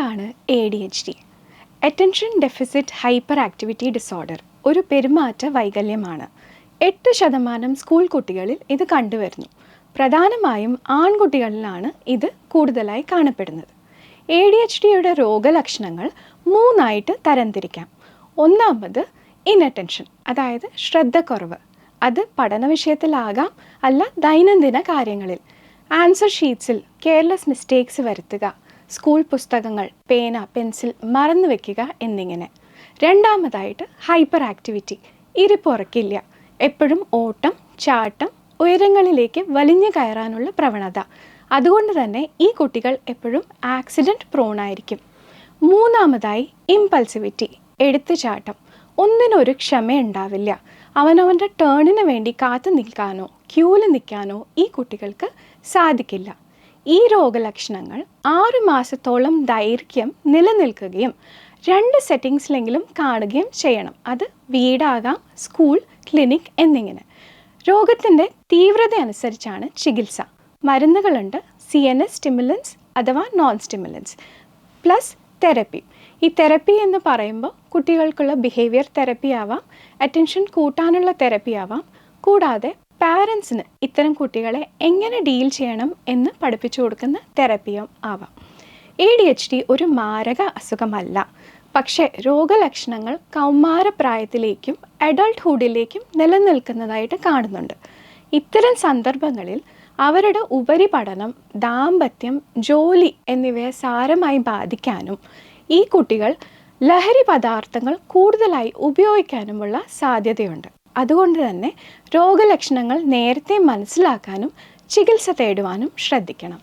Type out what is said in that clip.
എന്താണ് A D H D attention deficit hyperactivity disorder ഒരു പെരുമാറ്റ വൈകല്യമാണ്. എട്ട് ശതമാനം സ്കൂൾ കുട്ടികളിൽ ഇത് കണ്ടുവരുന്നു. പ്രധാനമായും ആൺകുട്ടികളിലാണ് ഇത് കൂടുതലായി കാണപ്പെടുന്നത്. എ ഡി എച്ച് ഡിയുടെ രോഗലക്ഷണങ്ങൾ മൂന്നായിട്ട് തരംതിരിക്കാം. ഒന്നാമത് ഇൻഅറ്റൻഷൻ അതായത് ശ്രദ്ധക്കുറവ്. അത് പഠന വിഷയത്തിലാകാം അല്ല ദൈനംദിന കാര്യങ്ങളിൽ. ആൻസർ ഷീറ്റ്സിൽ കെയർലെസ് മിസ്റ്റേക്സ് വരുത്തുക സ്കൂൾ പുസ്തകങ്ങൾ പേന പെൻസിൽ മറന്നു വെക്കുക എന്നിങ്ങനെ. രണ്ടാമതായിട്ട് ഹൈപ്പർ ആക്ടിവിറ്റി ഇരിപ്പുറക്കില്ല എപ്പോഴും ഓട്ടം ചാട്ടം ഉയരങ്ങളിലേക്ക് വലിഞ്ഞു കയറാനുള്ള പ്രവണത. അതുകൊണ്ട് തന്നെ ഈ കുട്ടികൾ എപ്പോഴും ആക്സിഡന്റ് പ്രോണായിരിക്കും മൂന്നാമതായി ഇമ്പൾസിവിറ്റി എടുത്തുചാട്ടം ഒന്നിനൊരു ക്ഷമയുണ്ടാവില്ല. അവനവന്റെ ടേണിന് വേണ്ടി കാത്തു നിൽക്കാനോ ക്യൂവിൽ നിൽക്കാനോ ഈ കുട്ടികൾക്ക് സാധിക്കില്ല. ഈ രോഗലക്ഷണങ്ങൾ ആറ് മാസത്തോളം ദൈർഘ്യം നിലനിൽക്കുകയും രണ്ട് സെറ്റിങ്സിലെങ്കിലും കാണുകയും ചെയ്യണം. അത് വീടാകാം സ്കൂൾ ക്ലിനിക് എന്നിങ്ങനെ. രോഗത്തിന്റെ തീവ്രത അനുസരിച്ചാണ് ചികിത്സ. മരുന്നുകളുണ്ട് സി എൻ എസ് സ്റ്റിമുലൻസ് അഥവാ നോൺ സ്റ്റിമുലൻസ് പ്ലസ് തെറപ്പി ഈ തെറപ്പി എന്ന് പറയുമ്പോൾ കുട്ടികൾക്കുള്ള ബിഹേവിയർ തെറപ്പി ആവാം അറ്റൻഷൻ കൂട്ടാനുള്ള തെറപ്പി ആവാം കൂടാതെ പാരൻസിന് ഇത്തരം കുട്ടികളെ എങ്ങനെ ഡീൽ ചെയ്യണം എന്ന് പഠിപ്പിച്ചു കൊടുക്കുന്ന തെറപ്പിയും ആവാം. എ ഡി എച്ച് ഡി ഒരു മാരക അസുഖമല്ല. പക്ഷേ രോഗലക്ഷണങ്ങൾ കൗമാരപ്രായത്തിലേക്കും അഡൾട്ട്ഹുഡിലേക്കും നിലനിൽക്കുന്നതായിട്ട് കാണുന്നുണ്ട്. ഇത്തരം സന്ദർഭങ്ങളിൽ അവരുടെ ഉപരിപഠനം ദാമ്പത്യം ജോലി എന്നിവയെ സാരമായി ബാധിക്കാനും ഈ കുട്ടികൾ ലഹരി പദാർത്ഥങ്ങൾ കൂടുതലായി ഉപയോഗിക്കാനുമുള്ള സാധ്യതയുണ്ട്. അതുകൊണ്ട് തന്നെ രോഗലക്ഷണങ്ങൾ നേരത്തെ മനസ്സിലാക്കാനും ചികിത്സ തേടുവാനും ശ്രദ്ധിക്കണം.